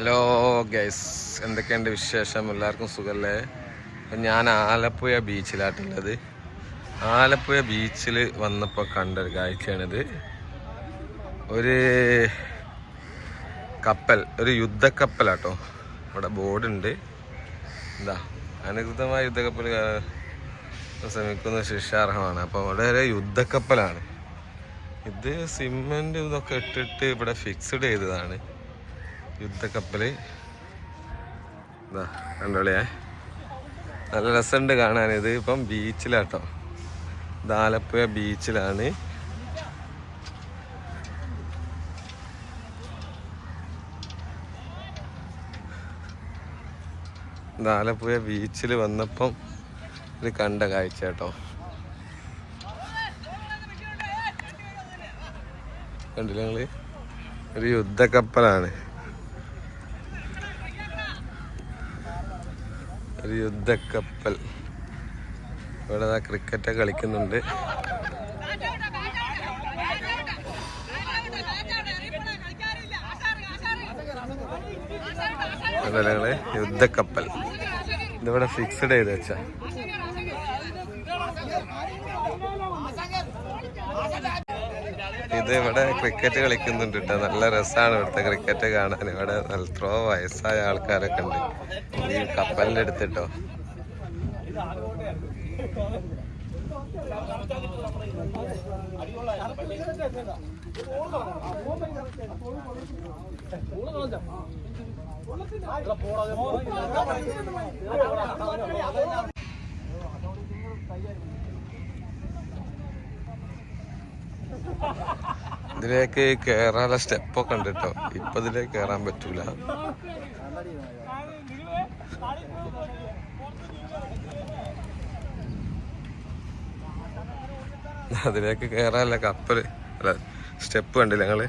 Hello guys എന്തൊക്കെയുണ്ട് വിശേഷം? എല്ലാവർക്കും സുഖമല്ലേ അപ്പം ഞാൻ ആലപ്പുഴ ബീച്ചിലാട്ടുള്ളത് ആലപ്പുഴ ബീച്ചിൽ വന്നപ്പോൾ കണ്ടൊരു കാഴ്ചയാണിത്. ഒരു കപ്പൽ ഒരു യുദ്ധക്കപ്പലാട്ടോ. ഇവിടെ ബോർഡുണ്ട്. എന്താ അനധികൃതമായ യുദ്ധക്കപ്പൽ ശ്രമിക്കുന്ന ശിക്ഷാർഹമാണ്. അപ്പോൾ ഇവിടെ ഒരു യുദ്ധക്കപ്പലാണ്. ഇത് സിമെന്റ് ഇതൊക്കെ ഇട്ടിട്ട് ഇവിടെ ഫിക്സ്ഡ് ചെയ്തതാണ്. യുദ്ധക്കപ്പൽ ഇതാ കണ്ടോളിയേ. നല്ല രസമുണ്ട് കാണാൻ ഇത് ഇപ്പം ബീച്ചിലാട്ടോ. ഇത് ആലപ്പുഴ ബീച്ചിലാണ്. ഇത് ആലപ്പുഴ ബീച്ചിൽ വന്നപ്പം ഇത് കണ്ട കാഴ്ച കേട്ടോ കണ്ടില്ല നിങ്ങൾ? ഒരു യുദ്ധക്കപ്പലാണ്. ഒരു യുദ്ധക്കപ്പൽ. ഇവിടെ ക്രിക്കറ്റ് കളിക്കുന്നുണ്ട്. നിങ്ങൾ യുദ്ധക്കപ്പൽ. ഇതിവിടെ ഫിക്സ്ഡ് ചെയ്ത് വെച്ചാ ഇത് ഇവിടെ ക്രിക്കറ്റ് കളിക്കുന്നുണ്ട് കേട്ടോ നല്ല രസമാണ് ഇവിടുത്തെ ക്രിക്കറ്റ് കാണാൻ. ഇവിടെ എത്രയോ വയസ്സായ ആൾക്കാരൊക്കെ ഉണ്ട്. ഈ കപ്പലിന്റെ അടുത്തിട്ടോ. ഇതിലേക്ക് കേറാനുള്ള സ്റ്റെപ്പൊക്കെ ഉണ്ട് കേട്ടോ. ഇപ്പൊ ഇതിലേക്ക് കേറാൻ പറ്റൂല. അതിലേക്ക് കേറാനുള്ള കപ്പൽ അല്ല സ്റ്റെപ്പ് കണ്ടില്ല ഞങ്ങൾ